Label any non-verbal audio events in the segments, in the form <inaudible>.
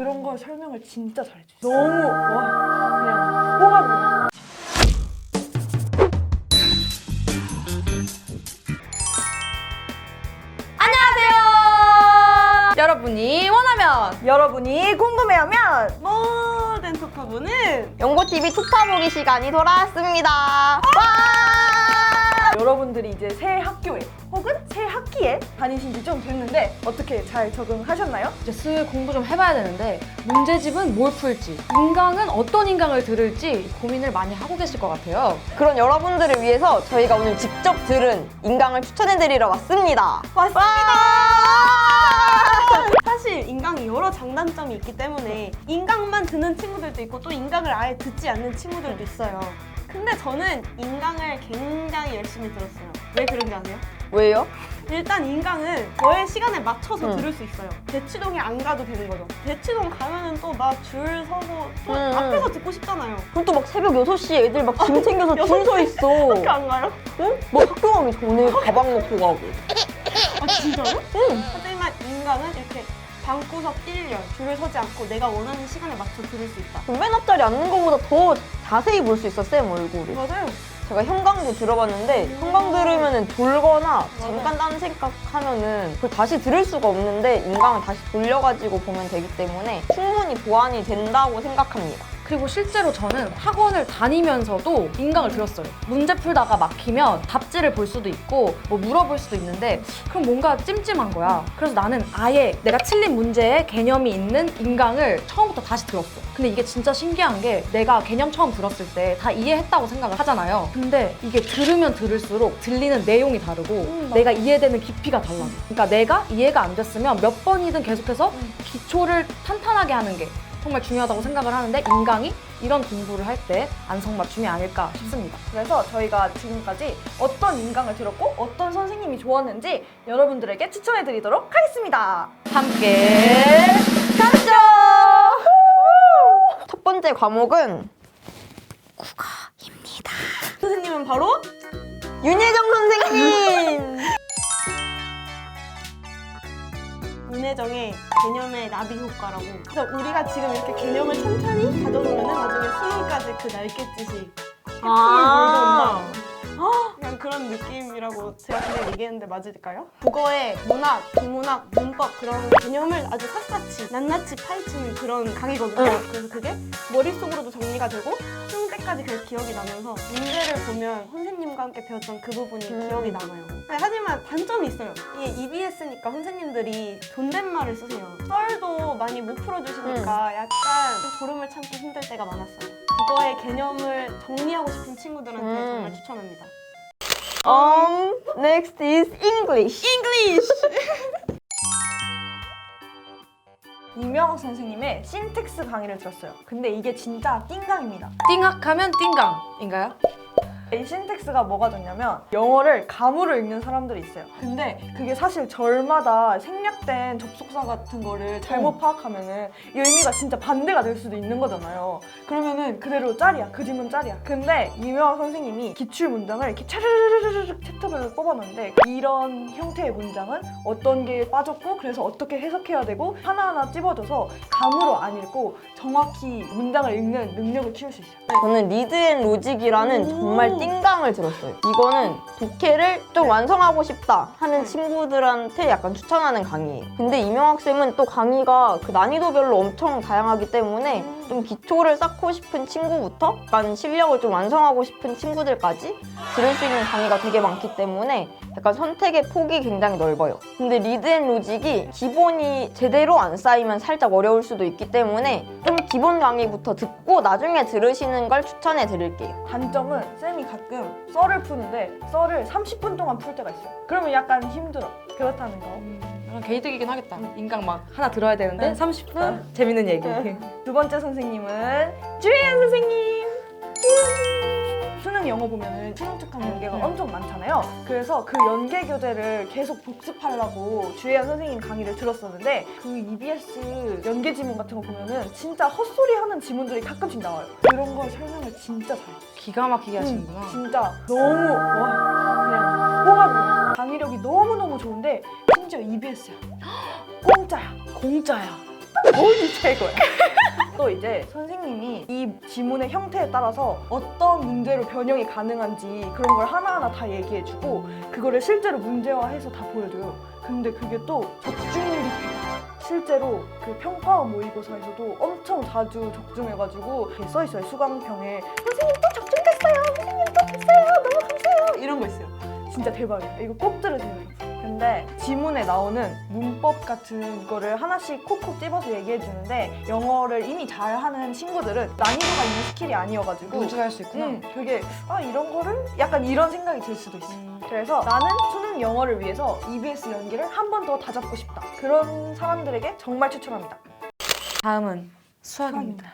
그런 걸 설명을 진짜 잘해주세요. 너무 와 그냥 호감이. 안녕하세요. 여러분이 원하면 여러분이 궁금해하면 모든 토카보는 연고TV 톡파보기 시간이 돌아왔습니다. 와! 여러분들이 이제 새 학교에 혹은 새 학기에 다니신 지 좀 됐는데 어떻게 잘 적응하셨나요? 이제 슬 공부 좀 해봐야 되는데 문제집은 뭘 풀지 인강은 어떤 인강을 들을지 고민을 많이 하고 계실 것 같아요 그런 여러분들을 위해서 저희가 오늘 직접 들은 인강을 추천해드리러 왔습니다. 왔습니다. 사실 인강이 여러 장단점이 있기 때문에 인강만 듣는 친구들도 있고 또 인강을 아예 듣지 않는 친구들도 있어요. 근데 저는 인강을 굉장히 열심히 들었어요. 왜 그런지 아세요? 왜요? 일단 인강은 저의 시간에 맞춰서 음. 들을 수 있어요. 대치동에 안 가도 되는 거죠. 대치동 가면은 또나줄 서고 또 음, 앞에서 듣고 싶잖아요. 그럼 또 막 새벽 6시에 애들 막 짐 챙겨서 줄 서 있어. 학교 안 가요? 응? 뭐 학교 가기 전에 가방 놓고 가고. 아 진짜요? <laughs> 응. 하지만 인강은 이렇게 방구석 1년 줄을 서지 않고 내가 원하는 시간에 맞춰 들을 수 있다. 맨 앞자리 앉는 것보다 더 자세히 볼 수 있어, 쌤 얼굴을. 맞아요. 제가 현강도 들어봤는데 현강 들으면은 졸거나 잠깐 딴 생각하면은 그걸 다시 들을 수가 없는데 인강을 다시 돌려가지고 보면 되기 때문에 충분히 보완이 된다고 생각합니다. 그리고 실제로 저는 학원을 다니면서도 인강을 들었어요. 문제 풀다가 막히면 답지를 볼 수도 있고 뭐 물어볼 수도 있는데 그럼 뭔가 찜찜한 거야. 그래서 나는 아예 내가 틀린 문제에 개념이 있는 인강을 처음부터 다시 들었어. 근데 이게 진짜 신기한 게 내가 개념 처음 들었을 때 다 이해했다고 생각을 하잖아요. 근데 이게 들으면 들을수록 들리는 내용이 다르고 내가 이해되는 깊이가 달라 그러니까 내가 이해가 안 됐으면 몇 번이든 계속해서 기초를 탄탄하게 하는 게 정말 중요하다고 생각을 하는데 인강이 이런 공부를 할 때 안성맞춤이 아닐까 싶습니다. 그래서 저희가 지금까지 어떤 인강을 들었고 어떤 선생님이 좋았는지 여러분들에게 추천해 드리도록 하겠습니다. 함께 가죠! 첫 번째 과목은 선생님은 바로 윤혜정 선생님! <laughs> 윤혜정의 개념의 나비 효과라고. 그래서 우리가 지금 이렇게 개념을 천천히 가져놓으면 나중에 수능까지 그 날갯짓이 아. 그냥 그런 느낌이라고 제가 그냥 얘기했는데 맞을까요? 국어의 문학, 비문학, 문법 그런 개념을 아주 샅샅이 낱낱이 파헤치는 그런 강의거든요. 응. 그래서 그게 머릿속으로도 정리가 되고 수능 때까지 계속 기억이 나면서 문제를 보면 선생님과 함께 배웠던 그 부분이 음. 기억이 남아요. 네, 하지만 단점이 있어요. 이게 EBS니까 선생님들이 존댓말을 쓰세요. 썰도 많이 못 풀어주시니까 약간 졸음을 참기 힘들 때가 많았어요. 국어의 개념을 정리하고 싶은 친구들한테 음. 정말 추천합니다. Um, next is English. English! <laughs> 이명학 선생님의 신텍스 강의를 들었어요. 근데 이게 진짜 띵강입니다. 띵학하면 띵강인가요? 이 신텍스가 뭐가 좋냐면 영어를 감으로 읽는 사람들이 있어요. 근데 그게 사실 절마다 생략된 접속사 같은 거를 잘못 파악하면은 이 의미가 진짜 반대가 될 수도 있는 거잖아요. 그러면은 그대로 짤이야. 그 지문 짤이야. 근데 이명학 선생님이 기출 문장을 이렇게 차르르르르 챕터별로 뽑아놓는데 이런 형태의 문장은 어떤 게 빠졌고 그래서 어떻게 해석해야 되고 하나하나 찝어줘서 감으로 안 읽고 정확히 문장을 읽는 능력을 키울 수 있어요. 저는 리드 앤 로직이라는 정말 띵강을 들었어요. 이거는 독해를 좀 완성하고 싶다 하는 친구들한테 약간 추천하는 강의예요. 근데 이명학 쌤은 또 강의가 그 난이도별로 엄청 다양하기 때문에 좀 기초를 쌓고 싶은 친구부터 약간 실력을 좀 완성하고 싶은 친구들까지 들을 수 있는 강의가 되게 많기 때문에 약간 선택의 폭이 굉장히 넓어요. 근데 리드 앤 로직이 기본이 제대로 안 쌓이면 살짝 어려울 수도 있기 때문에 좀 기본 강의부터 듣고 나중에 들으시는 걸 추천해 드릴게요. 단점은 쌤이 가끔 썰을 푸는데 썰을 30분 동안 풀 때가 있어요. 그러면 약간 힘들어. 그렇다는 거. 약간 개이득이긴 하겠다. 인강 막 하나 들어야 되는데 네. 30분 재밌는 얘기. 두 번째 선생님은 주혜연 선생님. 수능 영어 보면은 수능 특강 연계가 엄청 많잖아요. 그래서 그 연계 교재를 계속 복습하려고 주혜연 선생님 강의를 들었었는데 그 EBS 연계 지문 같은 거 보면은 진짜 헛소리 하는 지문들이 가끔씩 나와요. 그런 걸 설명을 진짜 잘해요. 기가 막히게 하시는구나. 진짜 너무 와 그냥 호감이 강의력이 너무 너무 좋은데 심지어 EBS야. 공짜야. 공짜야. 뭐니 최고야. 또 이제 선생님이 이 지문의 형태에 따라서 어떤 문제로 변형이 가능한지 그런 걸 하나하나 다 얘기해주고 그거를 실제로 문제화해서 다 보여줘요. 근데 그게 또 적중률이 돼요. 실제로 그 평가 모의고사에서도 엄청 자주 적중해가지고 이렇게 써 있어요. 수강평에 선생님 또 적중됐어요. 선생님 또 됐어요. 너무 감사해요. 이런 거 있어요. 진짜 대박이에요. 이거 꼭 들으세요 근데 지문에 나오는 문법 같은 거를 하나씩 콕콕 집어서 얘기해 주는데 영어를 이미 잘하는 친구들은 난이도가 있는 스킬이 아니어가지고 우주할 수 있구나. 음, 되게 아 이런 거를 약간 이런 생각이 들 수도 있어 요. 그래서 나는 수능 영어를 위해서 EBS 연기를 한 번 더 다잡고 싶다. 그런 사람들에게 정말 추천합니다. 다음은 수학입니다.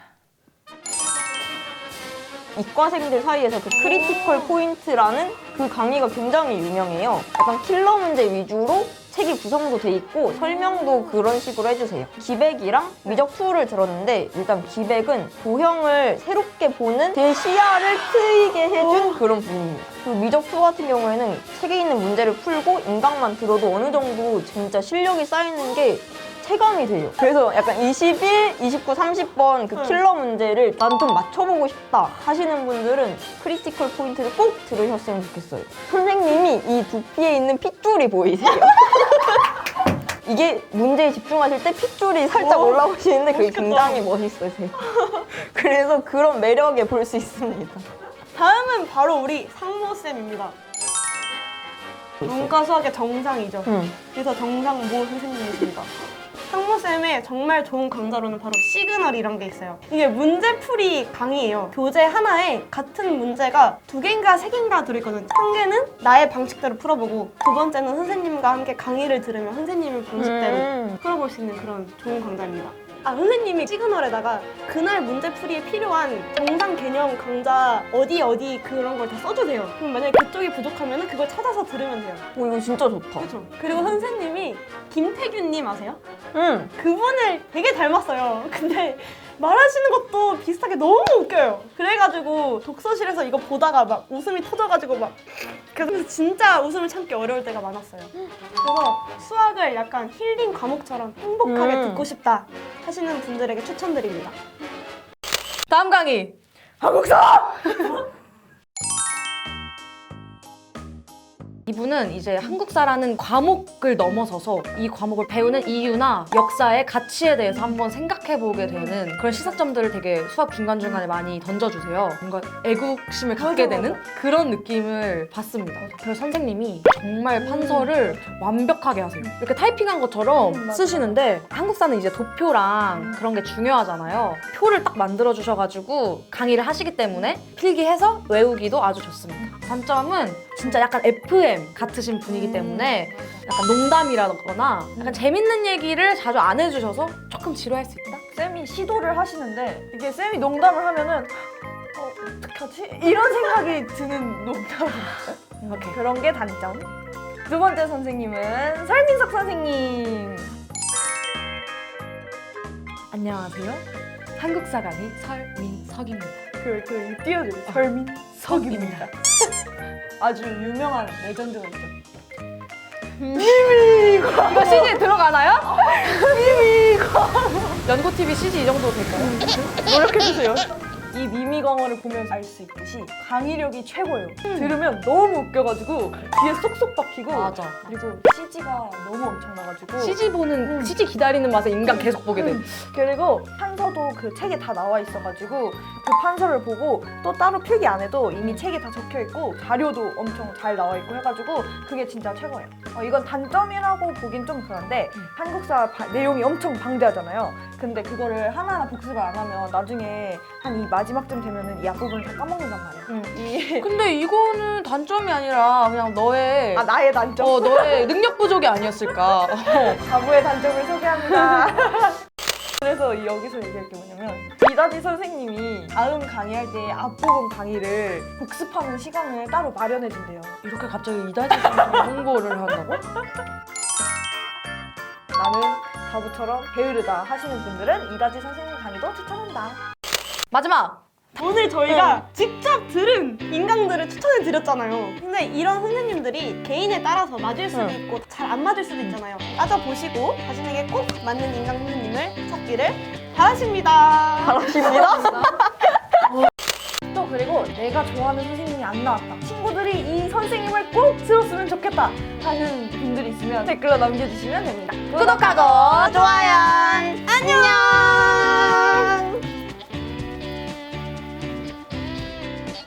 이과생들 사이에서 그 크리티컬 포인트라는 그 강의가 굉장히 유명해요. 약간 킬러 문제 위주로 책이 구성도 돼 있고 설명도 그런 식으로 해주세요. 기백이랑 미적 수를 들었는데 일단 기백은 도형을 새롭게 보는 제 시야를 트이게 해준 그런 분입니다. 그리고 미적 수 같은 경우에는 책에 있는 문제를 풀고 인강만 들어도 어느 정도 진짜 실력이 쌓이는 게 체감이 돼요. 그래서 약간 21, 29, 30번 그 킬러 문제를 난 좀 맞춰보고 싶다 하시는 분들은 크리티컬 포인트를 꼭 들으셨으면 좋겠어요. 선생님이 이 두피에 있는 핏줄이 보이세요? <laughs> 이게 문제에 집중하실 때 핏줄이 살짝 올라오시는데 그게 굉장히 멋있으세요. 그래서 그런 매력에 볼 수 있습니다. 다음은 바로 우리 상모쌤입니다. 문과 수학의 정상이죠. 음. 그래서 정상모 선생님이십니다. 상모쌤의 정말 좋은 강좌로는 바로 시그널이란 게 있어요. 이게 문제풀이 강의예요. 교재 하나에 같은 문제가 두 개인가 세 개인가 들어있거든요. 한 개는 나의 방식대로 풀어보고 두 번째는 선생님과 함께 강의를 들으면 선생님의 방식대로 음. 풀어볼 수 있는 그런 좋은 강좌입니다. 아, 선생님이 시그널에다가 그날 문제풀이에 필요한 정상 개념 강좌 어디 어디 그런 걸 다 써주세요. 그럼 만약에 그쪽이 부족하면 그걸 찾아서 들으면 돼요. 오, 이거 진짜 좋다. 그렇죠. 그리고 선생님이 김태균님 아세요? 음. 그분을 되게 닮았어요. <laughs> 근데 말하시는 것도 비슷하게 너무 웃겨요. 그래가지고 독서실에서 이거 보다가 막 웃음이 터져가지고 막 그래서 진짜 웃음을 참기 어려울 때가 많았어요. 그래서 수학을 약간 힐링 과목처럼 행복하게 음. 듣고 싶다 하시는 분들에게 추천드립니다. 다음 강의. 한국사! <laughs> 이분은 이제 한국사라는 과목을 넘어서서 이 과목을 배우는 이유나 역사의 가치에 대해서 한번 생각해보게 되는 그런 시사점들을 되게 수업 중간중간에 많이 던져주세요. 뭔가 애국심을 갖게 되는 그런 느낌을 받습니다. 그래서 선생님이 정말 판서를 완벽하게 하세요. 이렇게 타이핑한 것처럼 음. 쓰시는데 한국사는 이제 도표랑 그런 게 중요하잖아요. 표를 딱 만들어주셔가지고 강의를 하시기 때문에 필기해서 외우기도 아주 좋습니다. 단점은 진짜 약간 FM 같으신 분이기 때문에 약간 농담이라거나 약간 재밌는 얘기를 자주 안 해주셔서 조금 지루할 수 있다? 쌤이 시도를 하시는데 이게 쌤이 농담을 하면은 어, 어떡하지? 이런 생각이 드는 있어요. 이렇게. 그런 게 단점. 두 번째 선생님은 설민석 선생님. 안녕하세요. 한국사 강의 설민석입니다. 그, 그, 띄워드려요. 설민석입니다. 아주 유명한 레전드가 있죠. 이거 CG에 들어가나요? 연고TV CG 이 정도 될까요? 노력해주세요. 이 미미광어를 보면 알수 있듯이 강의력이 최고예요. 들으면 너무 웃겨가지고 귀에 쏙쏙 박히고 맞아. 그리고 CG가 너무 엄청나가지고 CG 보는, CG 기다리는 맛에 인간 계속 보게 돼. 그리고 판서도 그 책에 다 나와 있어가지고 그 판서를 보고 또 따로 필기 안 해도 이미 책에 다 적혀 있고 자료도 엄청 잘 나와 있고 해가지고 그게 진짜 최고예요. 어, 이건 단점이라고 보긴 좀 그런데 한국사 바- 내용이 엄청 방대하잖아요. 근데 그거를 하나하나 복습을 안 하면 나중에 한 이 마지막 쯤 되면은 이 앞부분을 다 까먹는단 말이에요. 이 <laughs> 근데 이거는 단점이 아니라 그냥 너의 아, 나의 단점. 어, 너의 능력 부족이 아니었을까. <laughs> 자부의 단점을 소개합니다. <laughs> 그래서 여기서 얘기할 게 뭐냐면 이다지 선생님이 다음 강의할 때 앞부분 강의를 복습하는 시간을 따로 마련해 준대요. 이렇게 갑자기 이다지 선생님 홍보를 한다고? 나는 바보처럼 게으르다 하시는 분들은 이다지 선생님 강의도 추천한다. 마지막! 오늘 저희가 직접 수업 들은 인강들을 추천해 드렸잖아요. 근데 이런 선생님들이 개인에 따라서 맞을 수도 응. 있고 잘 안 맞을 수도 있잖아요. 따져 보시고 자신에게 꼭 맞는 인강 선생님을 찾기를 바라십니다. 바라십니다. <laughs> 또 그리고 내가 좋아하는 선생님이 안 나왔다. 친구들이 이 선생님을 꼭 들었으면 좋겠다 하는 분들이 있으면 댓글로 남겨주시면 됩니다. 구독하고 좋아요. 안녕.